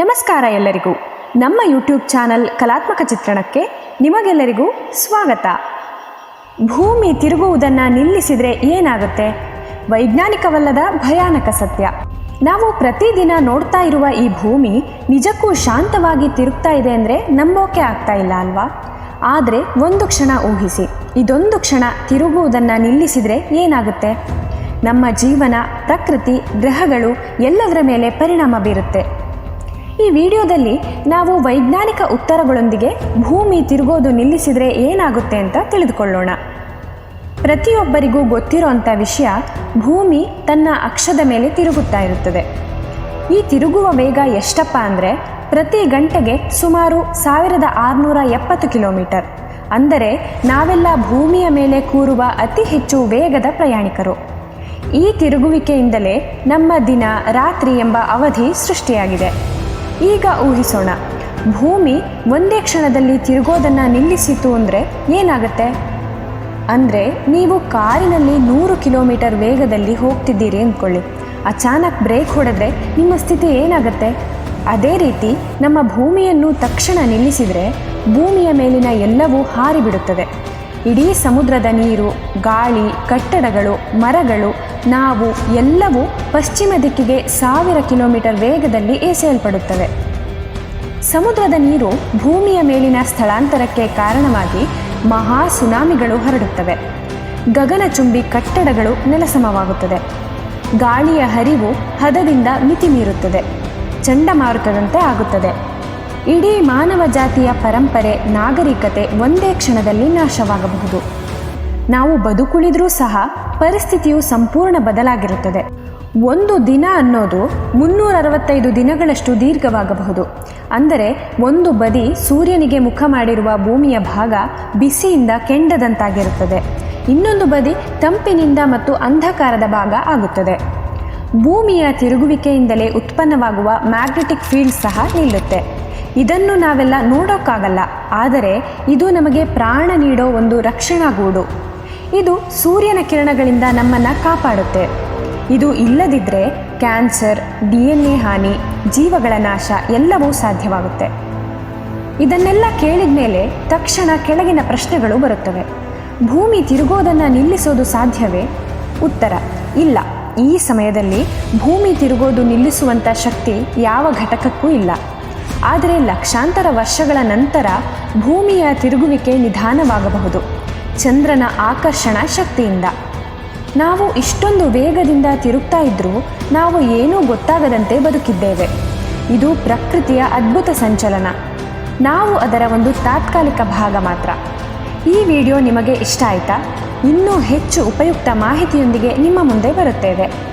ನಮಸ್ಕಾರ ಎಲ್ಲರಿಗೂ. ನಮ್ಮ ಯೂಟ್ಯೂಬ್ ಚಾನಲ್ ಕಲಾತ್ಮಕ ಚಿತ್ರಣಕ್ಕೆ ನಿಮಗೆಲ್ಲರಿಗೂ ಸ್ವಾಗತ. ಭೂಮಿ ತಿರುಗುವುದನ್ನು ನಿಲ್ಲಿಸಿದರೆ ಏನಾಗುತ್ತೆ? ವೈಜ್ಞಾನಿಕವಲ್ಲದ ಭಯಾನಕ ಸತ್ಯ. ನಾವು ಪ್ರತಿದಿನ ನೋಡ್ತಾ ಇರುವ ಈ ಭೂಮಿ ನಿಜಕ್ಕೂ ಶಾಂತವಾಗಿ ತಿರುಗ್ತಾ ಇದೆ ಅಂದರೆ ನಂಬೋಕೆ ಆಗ್ತಾ ಇಲ್ಲ ಅಲ್ವಾ? ಆದರೆ ಒಂದು ಕ್ಷಣ ಊಹಿಸಿ. ಇದೊಂದು ಕ್ಷಣ ತಿರುಗುವುದನ್ನು ನಿಲ್ಲಿಸಿದರೆ ಏನಾಗುತ್ತೆ? ನಮ್ಮ ಜೀವನ, ಪ್ರಕೃತಿ, ಗ್ರಹಗಳು ಎಲ್ಲದರ ಮೇಲೆ ಪರಿಣಾಮ ಬೀರುತ್ತೆ. ಈ ವಿಡಿಯೋದಲ್ಲಿ ನಾವು ವೈಜ್ಞಾನಿಕ ಉತ್ತರಗಳೊಂದಿಗೆ ಭೂಮಿ ತಿರುಗೋದು ನಿಲ್ಲಿಸಿದರೆ ಏನಾಗುತ್ತೆ ಅಂತ ತಿಳಿದುಕೊಳ್ಳೋಣ. ಪ್ರತಿಯೊಬ್ಬರಿಗೂ ಗೊತ್ತಿರೋಂಥ ವಿಷಯ, ಭೂಮಿ ತನ್ನ ಅಕ್ಷದ ಮೇಲೆ ತಿರುಗುತ್ತಾ ಇರುತ್ತದೆ. ಈ ತಿರುಗುವ ವೇಗ ಎಷ್ಟಪ್ಪ ಅಂದರೆ ಪ್ರತಿ ಗಂಟೆಗೆ ಸುಮಾರು ಸಾವಿರದ ಆರುನೂರ ಎಪ್ಪತ್ತು ಕಿಲೋಮೀಟರ್. ಅಂದರೆ ನಾವೆಲ್ಲ ಭೂಮಿಯ ಮೇಲೆ ಕೂರುವ ಅತಿ ಹೆಚ್ಚು ವೇಗದ ಪ್ರಯಾಣಿಕರು. ಈ ತಿರುಗುವಿಕೆಯಿಂದಲೇ ನಮ್ಮ ದಿನ, ರಾತ್ರಿ ಎಂಬ ಅವಧಿ ಸೃಷ್ಟಿಯಾಗಿದೆ. ಈಗ ಊಹಿಸೋಣ. ಭೂಮಿ ಒಂದೇ ಕ್ಷಣದಲ್ಲಿ ತಿರುಗೋದನ್ನು ನಿಲ್ಲಿಸಿತು ಅಂದರೆ ಏನಾಗುತ್ತೆ? ಅಂದರೆ ನೀವು ಕಾರಿನಲ್ಲಿ ನೂರು ಕಿಲೋಮೀಟರ್ ವೇಗದಲ್ಲಿ ಹೋಗ್ತಿದ್ದೀರಿ ಅಂದ್ಕೊಳ್ಳಿ. ಅಚಾನಕ್ ಬ್ರೇಕ್ ಹೊಡೆದ್ರೆ ನಿಮ್ಮ ಸ್ಥಿತಿ ಏನಾಗುತ್ತೆ? ಅದೇ ರೀತಿ ನಮ್ಮ ಭೂಮಿಯನ್ನು ತಕ್ಷಣ ನಿಲ್ಲಿಸಿದರೆ ಭೂಮಿಯ ಮೇಲಿನ ಎಲ್ಲವೂ ಹಾರಿಬಿಡುತ್ತದೆ. ಇಡೀ ಸಮುದ್ರದ ನೀರು, ಗಾಳಿ, ಕಟ್ಟಡಗಳು, ಮರಗಳು, ನಾವು ಎಲ್ಲವೂ ಪಶ್ಚಿಮ ದಿಕ್ಕಿಗೆ ಸಾವಿರ ಕಿಲೋಮೀಟರ್ ವೇಗದಲ್ಲಿ ಎಸೆಯಲ್ಪಡುತ್ತವೆ. ಸಮುದ್ರದ ನೀರು ಭೂಮಿಯ ಮೇಲಿನ ಸ್ಥಳಾಂತರಕ್ಕೆ ಕಾರಣವಾಗಿ ಮಹಾ ಸುನಾಮಿಗಳು ಹರಡುತ್ತವೆ. ಗಗನಚುಂಬಿ ಕಟ್ಟಡಗಳು ನೆಲಸಮವಾಗುತ್ತದೆ. ಗಾಳಿಯ ಹರಿವು ಹದದಿಂದ ಮಿತಿ ಮೀರುತ್ತದೆ ಚಂಡಮಾರುತದಂತೆ ಆಗುತ್ತದೆ. ಇಡೀ ಮಾನವ ಜಾತಿಯ ಪರಂಪರೆ, ನಾಗರಿಕತೆ ಒಂದೇ ಕ್ಷಣದಲ್ಲಿ ನಾಶವಾಗಬಹುದು. ನಾವು ಬದುಕುಳಿದ್ರೂ ಸಹ ಪರಿಸ್ಥಿತಿಯು ಸಂಪೂರ್ಣ ಬದಲಾಗಿರುತ್ತದೆ. ಒಂದು ದಿನ ಅನ್ನೋದು ಮುನ್ನೂರ ಅರವತ್ತೈದು ದಿನಗಳಷ್ಟು ದೀರ್ಘವಾಗಬಹುದು. ಅಂದರೆ ಒಂದು ಬದಿ ಸೂರ್ಯನಿಗೆ ಮುಖ ಮಾಡಿರುವ ಭೂಮಿಯ ಭಾಗ ಬಿಸಿಯಿಂದ ಕೆಂಡದಂತಾಗಿರುತ್ತದೆ. ಇನ್ನೊಂದು ಬದಿ ತಂಪಿನಿಂದ ಮತ್ತು ಅಂಧಕಾರದ ಭಾಗ ಆಗುತ್ತದೆ. ಭೂಮಿಯ ತಿರುಗುವಿಕೆಯಿಂದಲೇ ಉತ್ಪನ್ನವಾಗುವ ಮ್ಯಾಗ್ನೆಟಿಕ್ ಫೀಲ್ಡ್ ಸಹ ನಿಲ್ಲುತ್ತೆ. ಇದನ್ನು ನಾವೆಲ್ಲ ನೋಡೋಕ್ಕಾಗಲ್ಲ, ಆದರೆ ಇದು ನಮಗೆ ಪ್ರಾಣ ನೀಡೋ ಒಂದು ರಕ್ಷಣಾ ಗೂಡು ಇದು ಸೂರ್ಯನ ಕಿರಣಗಳಿಂದ ನಮ್ಮನ್ನು ಕಾಪಾಡುತ್ತೆ. ಇದು ಇಲ್ಲದಿದ್ದರೆ ಕ್ಯಾನ್ಸರ್, ಡಿ ಎನ್ ಎ ಹಾನಿ, ಜೀವಗಳ ನಾಶ ಎಲ್ಲವೂ ಸಾಧ್ಯವಾಗುತ್ತೆ. ಇದನ್ನೆಲ್ಲ ಕೇಳಿದ ಮೇಲೆ ತಕ್ಷಣ ಕೆಳಗಿನ ಪ್ರಶ್ನೆಗಳು ಬರುತ್ತವೆ. ಭೂಮಿ ತಿರುಗೋದನ್ನು ನಿಲ್ಲಿಸೋದು ಸಾಧ್ಯವೇ? ಉತ್ತರ, ಇಲ್ಲ. ಈ ಸಮಯದಲ್ಲಿ ಭೂಮಿ ತಿರುಗೋದು ನಿಲ್ಲಿಸುವಂಥ ಶಕ್ತಿ ಯಾವ ಘಟಕಕ್ಕೂ ಇಲ್ಲ. ಆದರೆ ಲಕ್ಷಾಂತರ ವರ್ಷಗಳ ನಂತರ ಭೂಮಿಯ ತಿರುಗುವಿಕೆ ನಿಧಾನವಾಗಬಹುದು. ಚಂದ್ರನ ಆಕರ್ಷಣ ಶಕ್ತಿಯಿಂದ. ನಾವು ಇಷ್ಟೊಂದು ವೇಗದಿಂದ ತಿರುಗ್ತಾ ಇದ್ರೂ ನಾವು ಏನೂ ಗೊತ್ತಾಗದಂತೆ ಬದುಕಿದ್ದೇವೆ. ಇದು ಪ್ರಕೃತಿಯ ಅದ್ಭುತ ಸಂಚಲನ. ನಾವು ಅದರ ಒಂದು ತಾತ್ಕಾಲಿಕ ಭಾಗ ಮಾತ್ರ. ಈ ವಿಡಿಯೋ ನಿಮಗೆ ಇಷ್ಟ ಆಯಿತಾ? ಇನ್ನೂ ಹೆಚ್ಚು ಉಪಯುಕ್ತ ಮಾಹಿತಿಯೊಂದಿಗೆ ನಿಮ್ಮ ಮುಂದೆ ಬರುತ್ತೇವೆ.